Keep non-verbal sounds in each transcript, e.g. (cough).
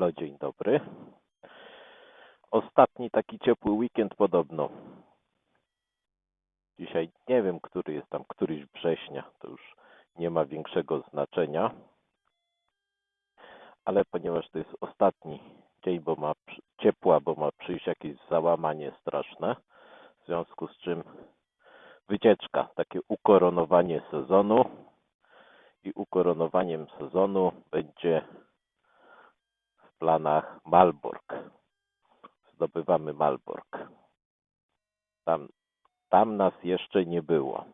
Halo, dzień dobry. Ostatni taki ciepły weekend podobno. Dzisiaj nie wiem, który jest tam, któryś września. To już nie ma większego znaczenia. Ale ponieważ to jest ostatni dzień, bo ma ciepła, bo ma przyjść jakieś załamanie straszne, w związku z czym wycieczka, takie ukoronowanie sezonu i ukoronowaniem sezonu będzie planach Malbork. Zdobywamy Malbork. Tam, tam nas jeszcze nie było,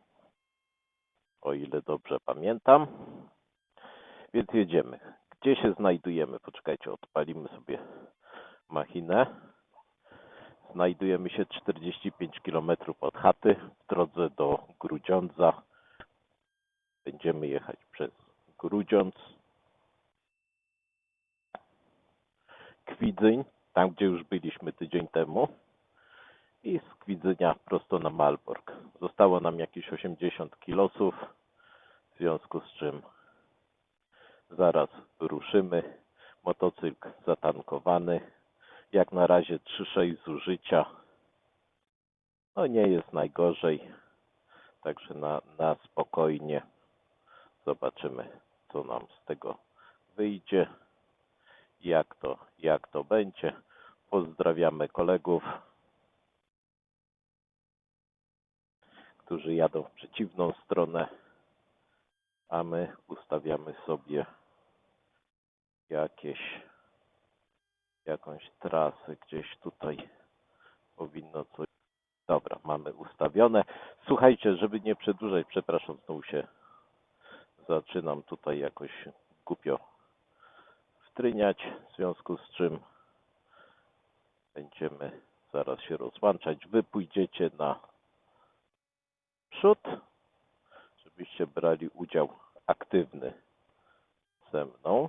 o ile dobrze pamiętam. Więc jedziemy. Gdzie się znajdujemy? Poczekajcie, odpalimy sobie machinę. Znajdujemy się 45 km od chaty w drodze do Grudziądza. Będziemy jechać przez Grudziądz, Kwidzyń, tam gdzie już byliśmy tydzień temu i z Kwidzynia prosto na Malbork. Zostało nam jakieś 80 kilosów, w związku z czym zaraz ruszymy. Motocykl zatankowany. Jak na razie 3,6 zużycia. No nie jest najgorzej. Także na, na spokojnie zobaczymy, co nam z tego wyjdzie. Jak to, jak to będzie. Pozdrawiamy kolegów, którzy jadą w przeciwną stronę, a my ustawiamy sobie jakieś jakąś trasę gdzieś tutaj powinno coś. Dobra, mamy ustawione. Słuchajcie, żeby nie przedłużać, przepraszam, znowu się zaczynam tutaj jakoś głupio wtryniać, w związku z czym będziemy zaraz się rozłączać. Wy pójdziecie na przód, żebyście brali udział aktywny ze mną.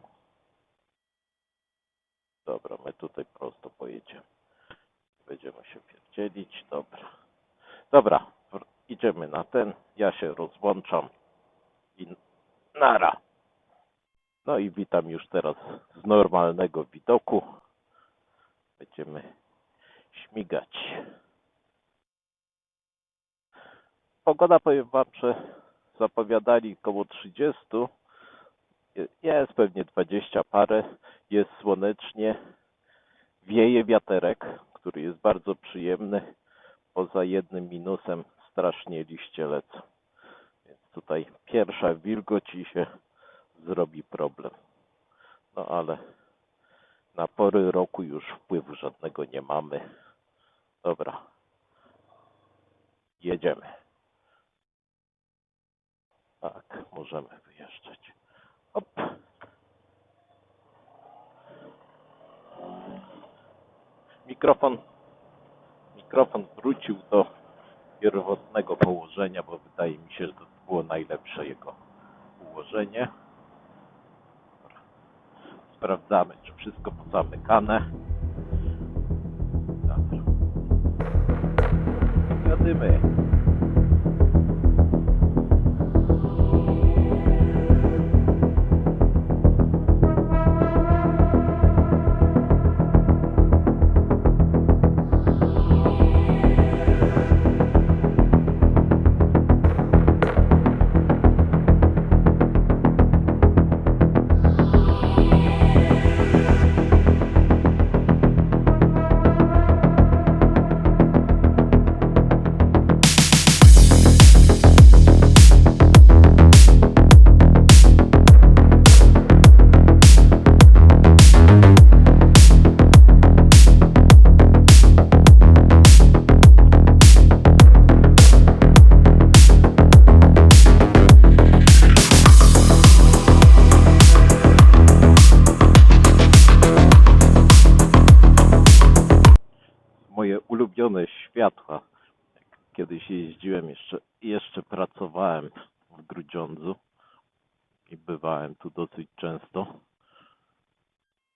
Dobra, my tutaj prosto pojedziemy. Będziemy się pierdzielić, dobra. Dobra, idziemy na ten, ja się rozłączam i nara. No i witam już teraz z normalnego widoku. Będziemy śmigać. Pogoda, powiem Wam, że zapowiadali koło 30. Je- Jest pewnie 20 parę. Jest słonecznie. Wieje wiaterek, który jest bardzo przyjemny. Poza jednym minusem strasznie liście lecą. Więc tutaj pierwsza wilgoć się zrobi problem. No ale na pory roku już wpływu żadnego nie mamy. Dobra. Jedziemy. Tak, możemy wyjeżdżać. Hop. Mikrofon, mikrofon wrócił do pierwotnego położenia, bo wydaje mi się, że to było najlepsze jego ułożenie. Sprawdzamy, czy wszystko pozamykane. Dobra. Jadymy. Światła. Kiedyś jeździłem, jeszcze, jeszcze pracowałem w Grudziądzu i bywałem tu dosyć często.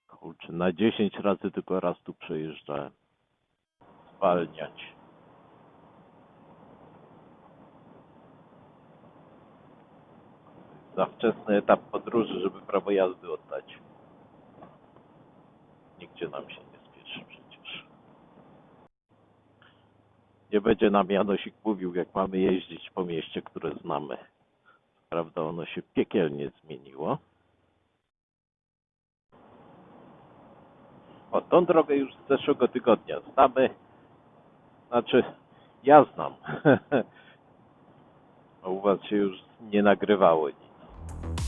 Kurczę, na 10 razy tylko raz tu przejeżdżałem. Zwalniać. Za wczesny etap podróży, żeby prawo jazdy oddać. Nigdzie nam się Nie będzie nam Janosik mówił, jak mamy jeździć po mieście, które znamy. Prawda, ono się piekielnie zmieniło. O, tą drogę już z zeszłego tygodnia znamy. Znaczy, ja znam. (laughs) U was się już nie nagrywało nic.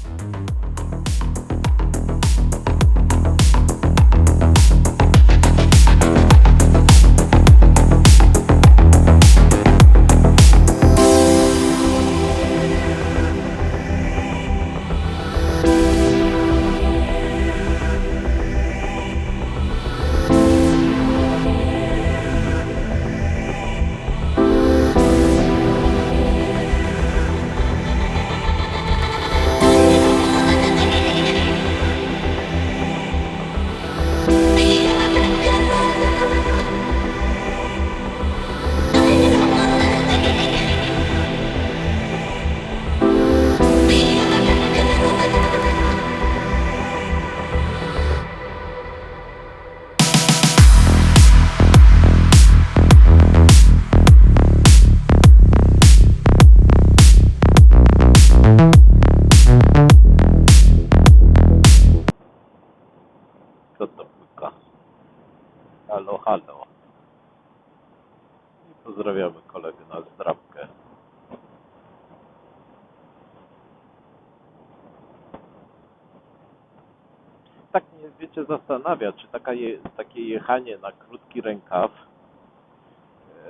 Zastanawia, czy taka je, takie jechanie na krótki rękaw,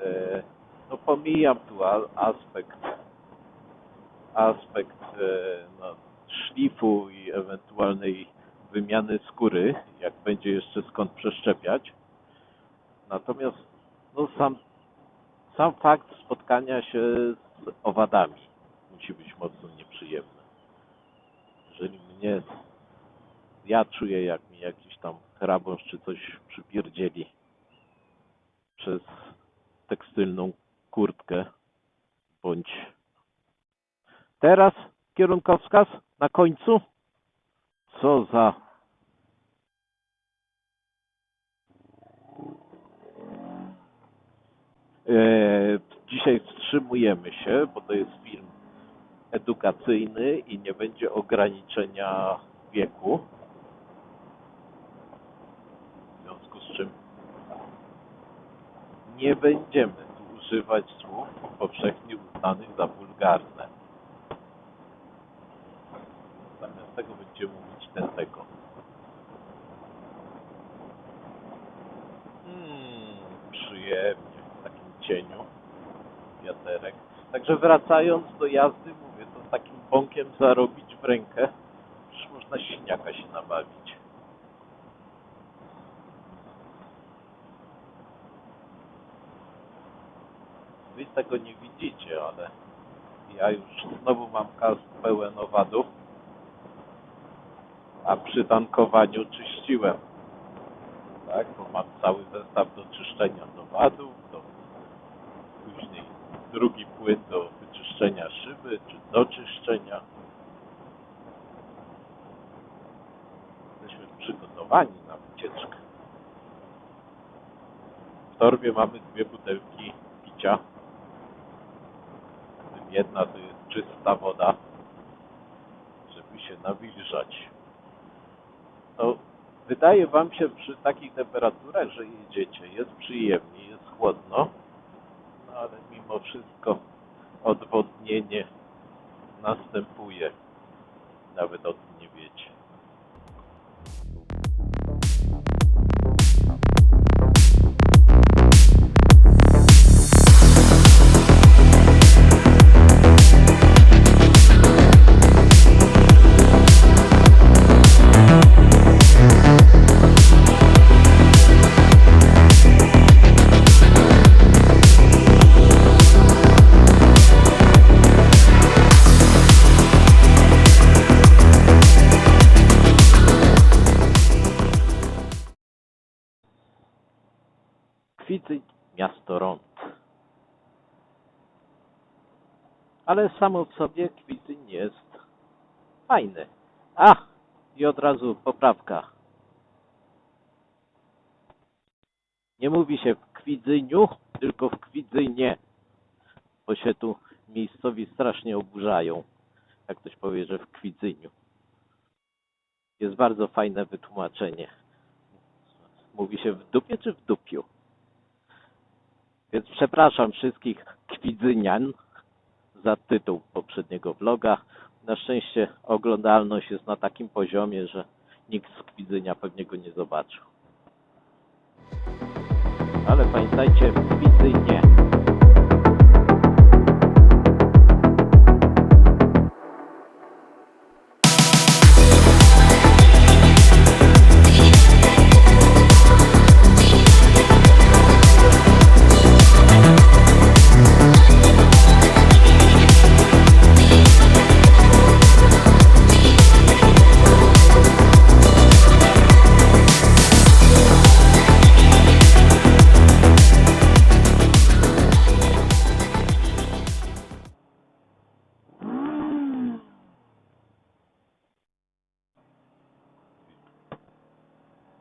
e, no pomijam tu a, aspekt, aspekt e, no, szlifu i ewentualnej wymiany skóry, jak będzie jeszcze skąd przeszczepiać. Natomiast no, sam, sam fakt spotkania się z owadami musi być mocno nieprzyjemny. Jeżeli mnie, ja czuję jak mi jakiś tam hrabąszcz czy coś przypierdzieli przez tekstylną kurtkę bądź teraz kierunkowskaz na końcu co za E, Dzisiaj wstrzymujemy się, bo to jest film edukacyjny i nie będzie ograniczenia wieku. W związku z czym nie będziemy tu używać słów powszechnie uznanych za wulgarne. Zamiast tego będziemy mówić ten tego. Hmm, przyjemnie w takim cieniu wiaterek. Także wracając do jazdy, mówię, to z takim bąkiem zarobić w rękę, już można śniaka się nabawić. Wy tego nie widzicie, ale ja już znowu mam kask pełen owadów, a przy tankowaniu czyściłem. Tak, bo mam cały zestaw do czyszczenia owadów, do później drugi płyn do wyczyszczenia szyby, czy do czyszczenia. Jesteśmy przygotowani na wycieczkę. W torbie mamy dwie butelki picia. Jedna to jest czysta woda, żeby się nawilżać. No, wydaje Wam się przy takich temperaturach, że jedziecie, jest przyjemnie, jest chłodno, no ale mimo wszystko odwodnienie następuje. Nawet o tym nie wiecie. Ale samo w sobie Kwityń jest fajny. A! I od razu poprawka. Nie mówi się w Kwidzyniu, tylko w Kwidzynie, bo się tu miejscowi strasznie oburzają, jak ktoś powie, że w Kwidzyniu. Jest bardzo fajne wytłumaczenie. Mówi się w dupie czy w dupiu? Więc przepraszam wszystkich kwidzynian za tytuł poprzedniego vloga. Na szczęście oglądalność jest na takim poziomie, że nikt z kwidzynia pewnie go nie zobaczył. Ale pamiętajcie, w kwidzynie.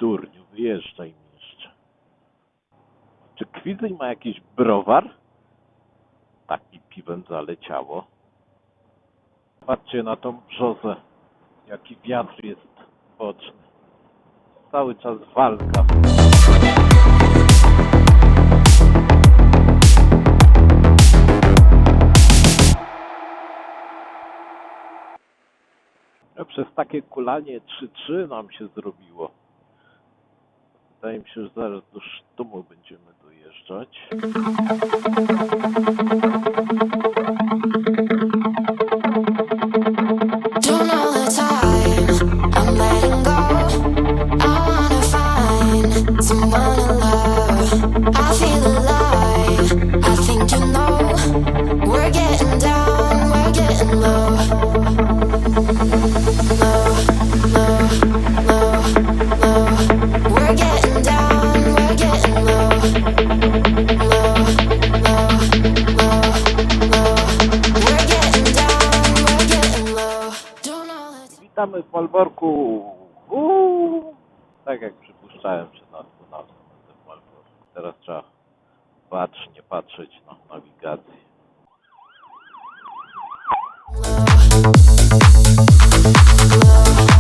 Durniu, wyjeżdżaj mi jeszcze. Czy Kwidzyń ma jakiś browar? Tak mi piwem zaleciało. Patrzcie na tą brzozę. Jaki wiatr jest boczny. Cały czas walka. No, Przez takie kulanie 3-3 nam się zrobiło. Wydaje mi się, że zaraz do sztumu będziemy dojeżdżać. mamy w Malborku. Uuu. Tak jak przypuszczałem, 13 na w Malborku. Teraz trzeba bacznie patrzeć no, na nawigację. Love.